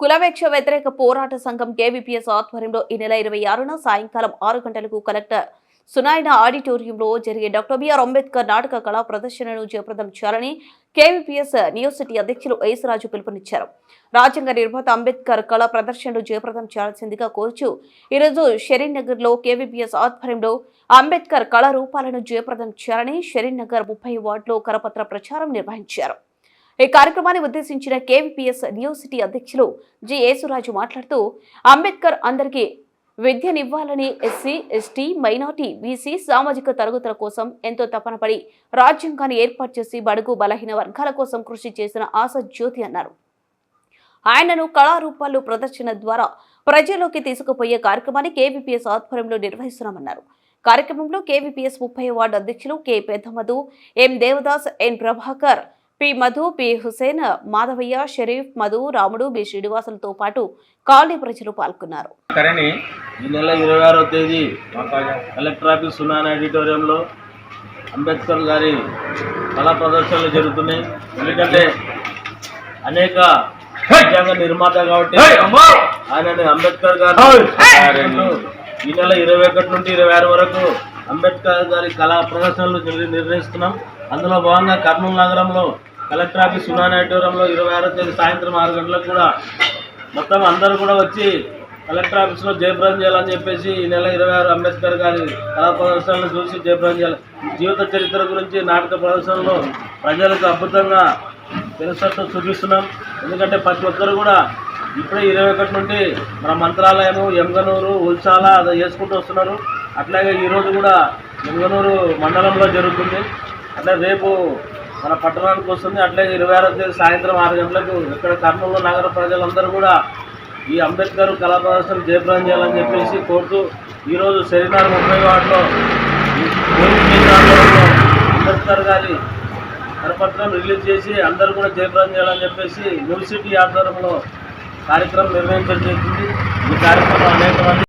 కులవేక్ష వ్యతిరేక పోరాట సంఘం కేవీపీఎస్ ఆధ్వర్యంలో ఈ నెల ఇరవై ఆరున సాయంకాలం ఆరు గంటలకు కలెక్టర్ సునాయన ఆడిటోరియంలో జరిగే డాక్టర్ బిఆర్ అంబేద్కర్ నాటక కళా ప్రదర్శనను జయప్రదం చేయాలని కేవీపీఎస్ న్యూసిటీ అధ్యక్షులు రాజు పిలుపునిచ్చారు. రాజ్యాంగ నిర్మాత అంబేద్కర్ కళా ప్రదర్శనలు జయప్రదం చేయాల్సిందిగా కోరుచు ఈరోజు షరీన్ నగర్లో కేవీపీఎస్ ఆధ్వర్యంలో అంబేద్కర్ కళారూపాలను జయప్రదం చేయాలని షరీన్ నగర్ ముప్పై వార్డులో కరపత్ర ప్రచారం నిర్వహించారు. ఈ కార్యక్రమాన్ని ఉద్దేశించిన కేవీపీఎస్ న్యూసిటీ అధ్యక్షులు జి యేసురాజు మాట్లాడుతూ అంబేద్కర్ అందరికీ విద్యనివ్వాలని ఎస్సీ ఎస్టీ మైనార్టీ బీసీ సామాజిక తరగతుల కోసం ఎంతో తపనపడి రాజ్యాంగాన్ని ఏర్పాటు చేసి బడుగు బలహీన వర్గాల కోసం కృషి చేసిన ఆశ జ్యోతి అన్నారు. ఆయనను కళారూపాలు ప్రదర్శన ద్వారా ప్రజల్లోకి తీసుకుపోయే కార్యక్రమాన్ని కేవీపీఎస్ ఆధ్వర్యంలో నిర్వహిస్తున్నామన్నారు. కార్యక్రమంలో కేవీపీఎస్ ముప్పై వార్డు అధ్యక్షులు K Peddamadhu M Devadas N Prabhakar P Madhu P Hussain Madhavaiah Sharif Madhu Ramudu B శ్రీనివాసులతో పాటు కాలనీ ప్రజలు పాల్గొన్నారు. ఈ నెల ఇరవై ఆరో తేదీ కలెక్టర్ ఆఫీస్ సునాన్ ఆడిటోరియంలో అంబేద్కర్ గారి కళా ప్రదర్శనలు జరుగుతున్నాయి. ఎందుకంటే అనేక రాజ్యాంగ నిర్మాత కాబట్టి ఆయనని అంబేద్కర్ గారు ఈ నెల ఇరవై ఒకటి నుండి ఇరవై ఆరు వరకు అంబేద్కర్ గారి కళా ప్రదర్శనలు నిర్వహిస్తున్నాం. అందులో భాగంగా కర్నూలు నగరంలో కలెక్టర్ ఆఫీస్ సునాన్ ఆడిటోరియంలో ఇరవై ఆరో తేదీ సాయంత్రం ఆరు గంటలకు కూడా మొత్తం అందరూ కూడా వచ్చి కలెక్టర్ ఆఫీస్లో జయప్రదం చేయాలని చెప్పేసి ఈ నెల ఇరవై ఆరు అంబేద్కర్ గారి కళా ప్రదర్శనలు చూసి జయప్రదం చేయాలి. జీవిత చరిత్ర గురించి నాటక ప్రదర్శనలో ప్రజలకు అద్భుతంగా తెలుసట్టు చూపిస్తున్నాం. ఎందుకంటే ప్రతి ఒక్కరు కూడా ఇప్పుడే ఇరవై ఒకటి నుండి మన మంత్రాలయము ఎంగనూరు ఉల్చాల అది చేసుకుంటూ వస్తున్నారు. అట్లాగే ఈరోజు కూడా ఎంగనూరు మండలంలో జరుగుతుంది. అట్లా రేపు మన పట్టణానికి వస్తుంది. అట్లాగే ఇరవై ఆరో తేదీ సాయంత్రం ఆరు గంటలకు ఇక్కడ కర్నూలు నగర ప్రజలందరూ కూడా ఈ అంబేద్కర్ కళా ప్రదర్శన జయప్రదం చేయాలని చెప్పేసి కోరుతూ ఈరోజు శనివారం ముప్పై వాటిలో అంబేద్కర్ గారి కరపత్రం రిలీజ్ చేసి అందరూ కూడా జయప్రదం చేయాలని చెప్పేసి యూనివర్సిటీ ఆధ్వర్యంలో కార్యక్రమం నిర్వహించడం జరిగింది ఈ కార్యక్రమం అనేక మంది